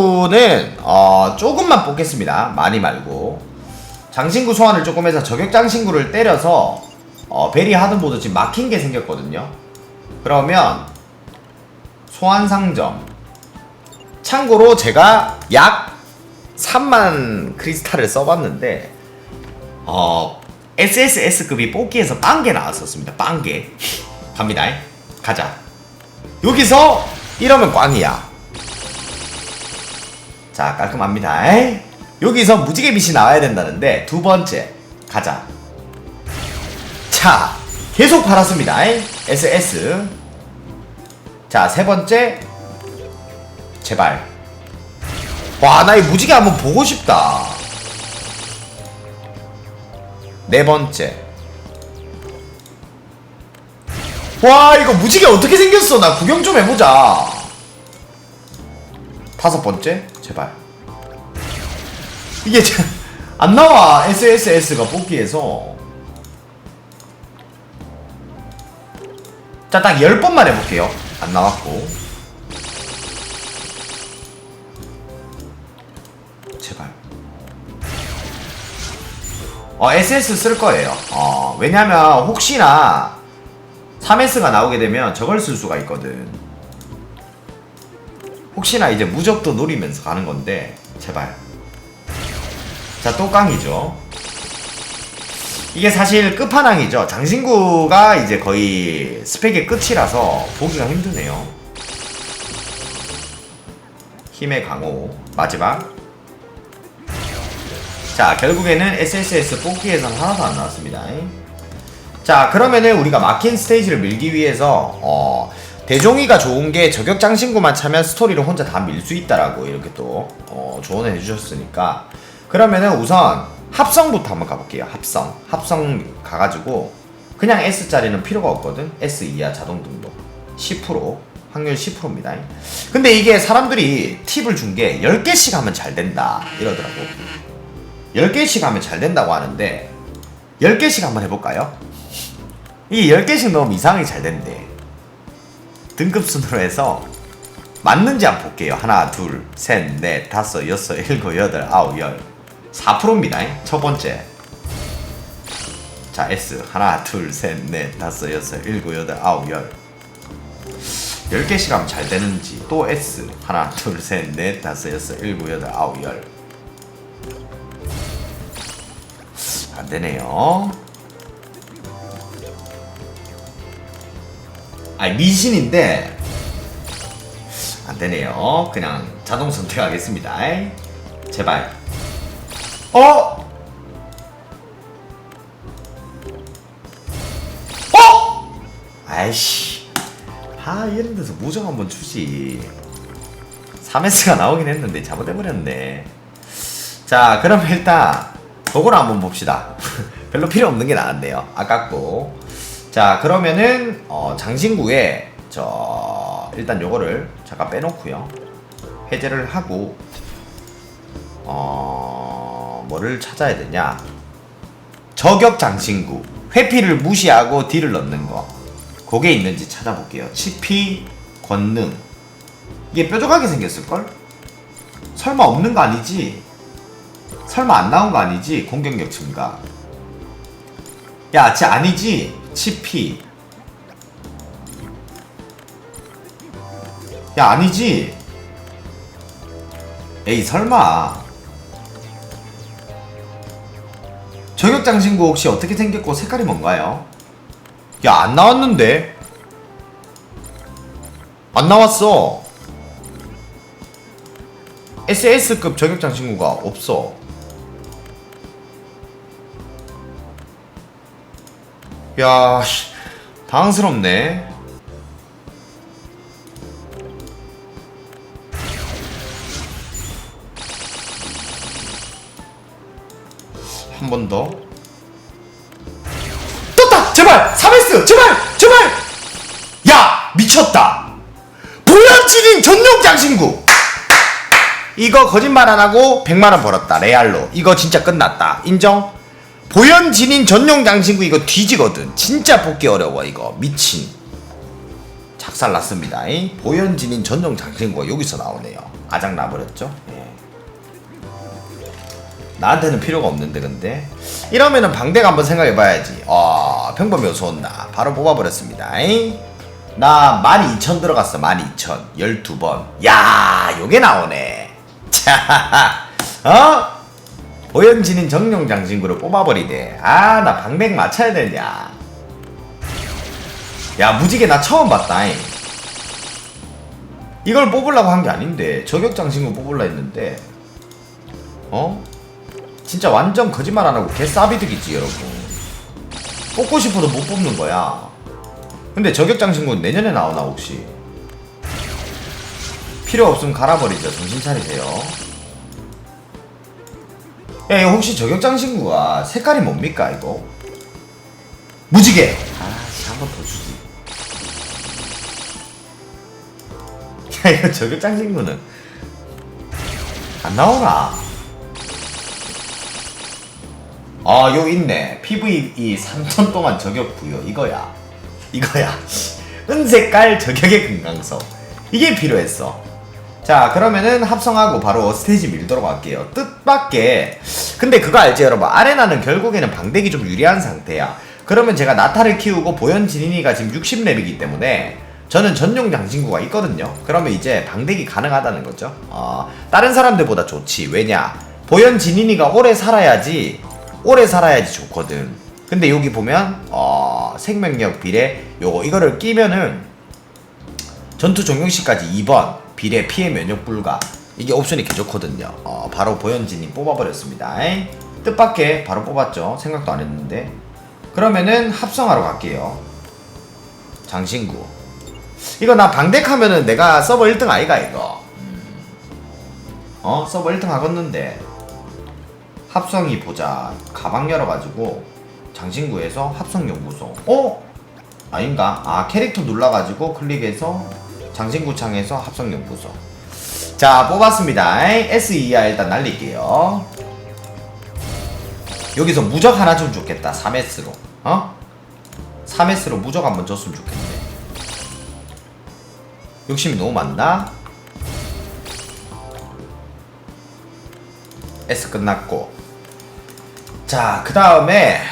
장신구는 어, 조금만 뽑겠습니다. 많이 말고 장신구 소환을 조금 해서 저격 장신구를 때려서 어, 베리 하드보드 지금 막힌 게 생겼거든요. 그러면 소환 상점 참고로 제가 약 3만 크리스탈을 써봤는데 어 SSS급이 뽑기에서 빵개 나왔었습니다. 빵개 갑니다. 가자. 여기서 이러면 꽝이야. 자 깔끔합니다. 여기서 무지개 빛이 나와야 된다는데 두 번째 가자. 자 계속 팔았습니다. SS 자 세 번째 제발 와 나 이 무지개 한번 보고 싶다. 네 번째 와 이거 무지개 어떻게 생겼어 나 구경 좀 해보자 다섯 번째 제발. 이게 참- 안 나와. SSS가 뽑기에서. 자딱 10번만 해볼게요. 안 나왔고. 제발. 어 SS 쓸 거예요. 어 왜냐면 혹시나 3S가 나오게 되면 저걸 쓸 수가 있거든 혹시나 이제 무적도 노리면서 가는 건데 제발. 자 또 깡이죠. 이게 사실 끝판왕이죠. 장신구가 이제 거의 스펙의 끝이라서 보기가 힘드네요. 힘의 강호. 마지막. 자 결국에는 SSS 뽑기에서는 하나도 안 나왔습니다. 자 그러면은 우리가 막힌 스테이지를 밀기 위해서 어 대종이가 좋은 게 저격 장신구만 차면 스토리를 혼자 다 밀 수 있다라고 이렇게 또 어, 조언을 해주셨으니까. 그러면은 우선 합성부터 한번 가볼게요. 합성. 합성 가가지고 그냥 S짜리는 필요가 없거든. S 이하 자동 등록. 10% 확률 10%입니다. 근데 이게 사람들이 팁을 준 게 10개씩 하면 잘 된다 이러더라고. 10개씩 하면 잘 된다고 하는데 10개씩 한번 해볼까요? 이 10개씩 넣으면 이상하게 잘 된대 등급 순으로 해서 맞는지 한번 볼게요. 하나 둘 셋 넷 다섯 여섯 일곱 여덟 아홉 열. 4%입니다. 첫 번째. 자 S. 하나 둘 셋 넷 다섯 여섯 일곱 여덟 아홉 열. 10개씩 하면 잘 되는지 또 S. 하나 둘 셋 넷 다섯 여섯 일곱 여덟 아홉 열. 안 되네요 아니 미신인데. 안되네요. 그냥 자동 선택하겠습니다. 제발. 어? 어? 아이씨. 아 이런 데서 무정 한번 주지. 3S가 나오긴 했는데 잘못해버렸네. 자 그럼 일단 그거를 한번 봅시다. 별로 필요 없는 게 나았네요. 아깝고 자 그러면은 어, 장신구에 저 일단 요거를 잠깐 빼놓고요 해제를 하고 어 뭐를 찾아야 되냐 저격 장신구 회피를 무시하고 딜을 넣는 거 그게 있는지 찾아볼게요 치피 권능 이게 뾰족하게 생겼을걸? 설마 없는 거 아니지? 설마 안 나온 거 아니지? 공격력 증가 야, 쟤 아니지? 치피. 야, 아니지? 에이, 설마. 저격장 신구 혹시 어떻게 생겼고 색깔이 뭔가요? 야, 안 나왔는데? 안 나왔어. SS급 저격장 친구가 없어. 야, 씨, 당황스럽네. 한 번 더. 떴다! 제발! 3S! 제발! 제발! 야! 미쳤다! 보양치린 전용 장신구! 이거 거짓말 안 하고 100만원 벌었다. 레알로. 이거 진짜 끝났다. 인정? 보현진인 전용 장신구 이거 뒤지거든. 진짜 뽑기 어려워 이거. 미친. 작살 났습니다. 보현진인 전용 장신구가 여기서 나오네요. 아작 나버렸죠. 예. 나한테는 필요가 없는데 근데 이러면은 방대가 한번 생각해봐야지. 어 평범 요소 온다. 바로 뽑아버렸습니다. 잉? 나12,000 들어갔어. 12,000 12번. 야 요게 나오네. 자, 어? 보현진인 정령 장신구를 뽑아버리네. 아 나 방백 맞춰야 되냐. 야 무지개 나 처음 봤다. 잉. 이걸 뽑으려고 한 게 아닌데 저격 장신구 뽑으려 했는데 어? 진짜 완전 거짓말 안 하고 개싸비득이지 여러분 뽑고 싶어도 못 뽑는 거야 근데 저격장 신고는 내년에 나오나 혹시 필요 없으면 갈아버리죠 정신 차리세요 야 이거 혹시 저격장 신구가 색깔이 뭡니까 이거 무지개 아씨 한번 더 주지 야 이거 저격장 신구는 안 나오나 아, 요 있네. PVE 3천 동안 저격 부여. 이거야. 이거야. 은색깔 저격의 금강석. 이게 필요했어. 자, 그러면은 합성하고 바로 스테이지 밀도록 할게요. 뜻밖의. 근데 그거 알지, 여러분? 아레나는 결국에는 방대기 좀 유리한 상태야. 그러면 제가 나타를 키우고 보현 진인이가 지금 60렙이기 때문에 저는 전용 장신구가 있거든요. 그러면 이제 방대기 가능하다는 거죠. 어, 다른 사람들보다 좋지. 왜냐? 보현 진인이가 오래 살아야지 오래 살아야지 좋거든. 근데 여기 보면 어, 생명력 비례 요거 이거를 끼면은 전투 종용 시까지 2번 비례 피해 면역 불가 이게 옵션이 개 좋거든요. 어, 바로 보현진이 뽑아버렸습니다. 뜻밖의 바로 뽑았죠. 생각도 안 했는데 그러면은 합성하러 갈게요. 장신구 이거 나 방덱하면은 내가 서버 1등 아이가 이거 음. 어 서버 1등 하겠는데 합성이 보자 가방 열어가지고 장신구에서 합성연구소 어? 아닌가? 아 캐릭터 눌러가지고 클릭해서 장신구 창에서 합성연구소. 자 뽑았습니다. SER 일단 날릴게요. 여기서 무적 하나 좀 좋겠다 3S로. 어? 3S로 무적 한번 줬으면 좋겠네 욕심이 너무 많나? S 끝났고. 자, 그 다음에.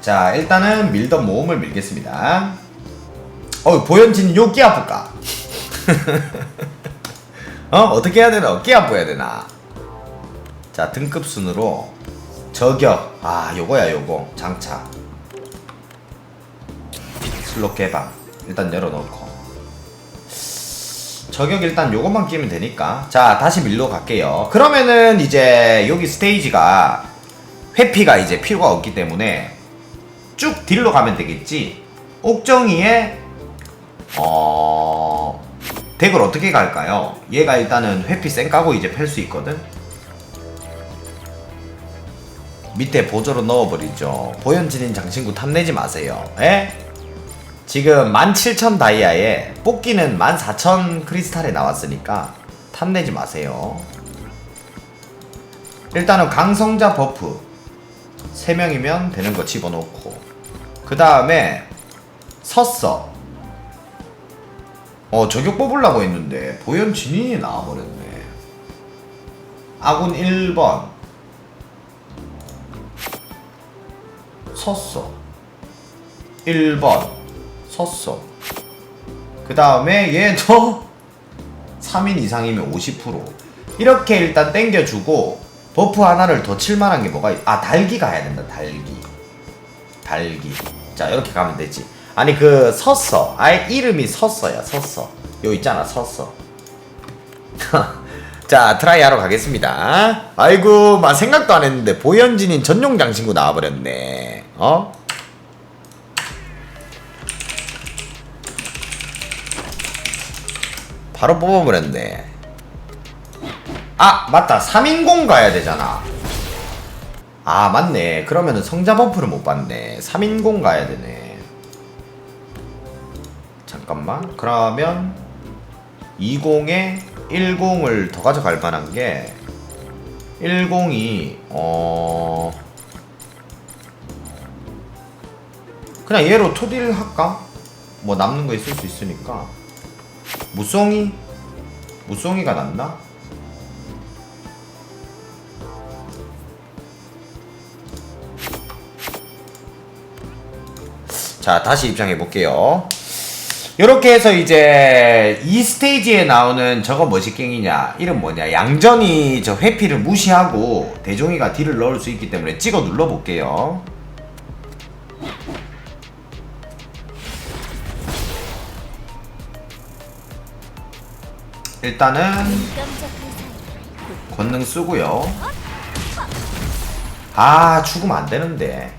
자, 일단은 밀던 모음을 밀겠습니다. 어, 보현진 요 끼 아플까? 어, 어떻게 해야 되나? 어깨 아파야 되나? 자, 등급 순으로 저격. 아, 요거야, 요거. 장착. 슬롯 개방. 일단 열어놓고. 저격 일단 요것만 끼면 되니까 자 다시 밀로 갈게요 그러면은 이제 여기 스테이지가 회피가 이제 필요가 없기 때문에 쭉 딜로 가면 되겠지 옥정이의 어... 덱을 어떻게 갈까요? 얘가 일단은 회피 쌩 까고 이제 팰수 있거든 밑에 보조로 넣어버리죠 보현진인 장신구 탐내지 마세요 에? 지금 17,000 다이아에 뽑기는 14,000 크리스탈에 나왔으니까 탐내지 마세요. 일단은 강성자 버프 3명이면 되는 거 집어넣고 그 다음에 섰어 어 저격 뽑으려고 했는데 보현 진인이 나와버렸네. 아군 1번. 섰어. 1번. 섰어. 그 다음에 얘도 3인 이상이면 50% 이렇게 일단 땡겨주고 버프 하나를 더 칠만한 게 뭐가 있... 아 달기 가야 된다 달기. 달기. 자 이렇게 가면 되지 아니 그 섰어 아예 이름이 섰어야 섰어 요 있잖아 섰어 자 트라이 하러 가겠습니다. 아이고 막 생각도 안 했는데 보현진인 전용 장신구 나와버렸네. 어? 바로 뽑아버렸네. 아 맞다. 3인공 가야 되잖아. 아 맞네. 그러면은 성자 버프를 못 받네. 3인공 가야 되네 잠깐만 그러면 20에 10을 더 가져갈 만한 게 10이 어 그냥 얘로 투딜 할까? 뭐 남는 거 있을 수 있으니까 무송이? 무송이가 낫나? 자 다시 입장해 볼게요 이렇게 해서 이제 이 스테이지에 나오는 저거 뭐시갱이냐? 이름 뭐냐? 양전이 저 회피를 무시하고 대종이가 딜을 넣을 수 있기 때문에 찍어 눌러 볼게요. 일단은 권능 쓰고요. 아 죽으면 안 되는데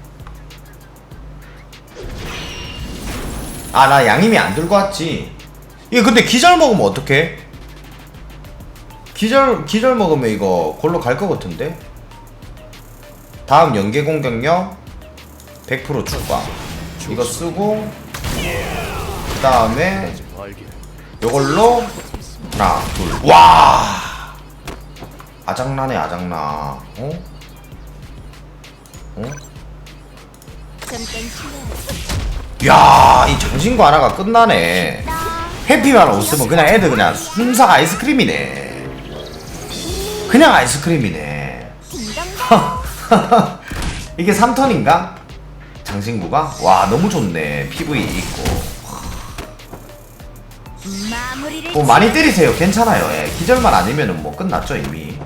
아 나 양임이 안 들고 왔지. 이거 근데 기절 먹으면 어떡해? 기절 기절 먹으면 이거 골로 갈 것 같은데? 다음 연계 공격력 100% 추가 이거 쓰고 그 다음에 요걸로 하나 둘와! 아장나네 아장나 어? 어? 야지 야, 이 장신구 하나가 끝나네. 해피만 없으면 그냥 애들 그냥 순삭 아이스크림이네. 그냥 아이스크림이네. 이게 3턴인가? 장신구가? 와, 너무 좋네. PV 있고. 뭐 많이 때리세요. 괜찮아요. 예, 기절만 아니면은 뭐 끝났죠, 이미.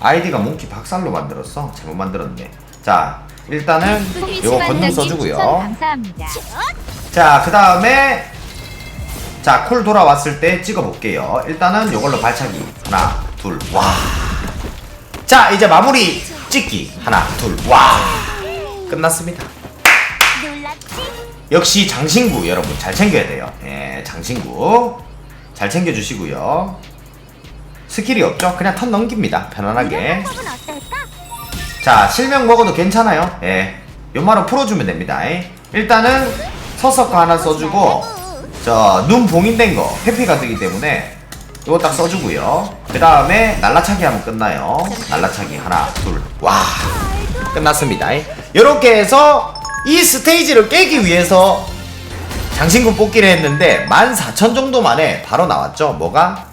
아이디가 몽키 박살로 만들었어. 잘못 만들었네. 자, 일단은 요거 건능 써주고요. 감사합니다. 자, 그 다음에 자, 쿨 돌아왔을 때 찍어볼게요. 일단은 요걸로 발차기. 하나, 둘, 와. 자, 이제 마무리 찍기. 하나, 둘, 와. 끝났습니다. 역시 장신구 여러분 잘 챙겨야 돼요. 예, 장신구. 잘 챙겨주시고요. 스킬이 없죠? 그냥 턴 넘깁니다. 편안하게. 자, 실명 먹어도 괜찮아요. 예. 연말은 풀어주면 됩니다. 예. 일단은 서서커 하나 써주고, 저, 눈 봉인된 거, 회피가 되기 때문에, 이거 딱 써주고요. 그 다음에, 날라차기 하면 끝나요. 날라차기 하나, 둘, 와. 끝났습니다. 이렇게 해서, 이 스테이지를 깨기 위해서, 장신구 뽑기를 했는데, 14,000 정도 만에 바로 나왔죠. 뭐가?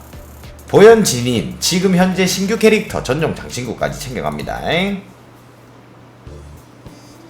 보현 진인, 지금 현재 신규 캐릭터 전용 장신구까지 챙겨갑니다.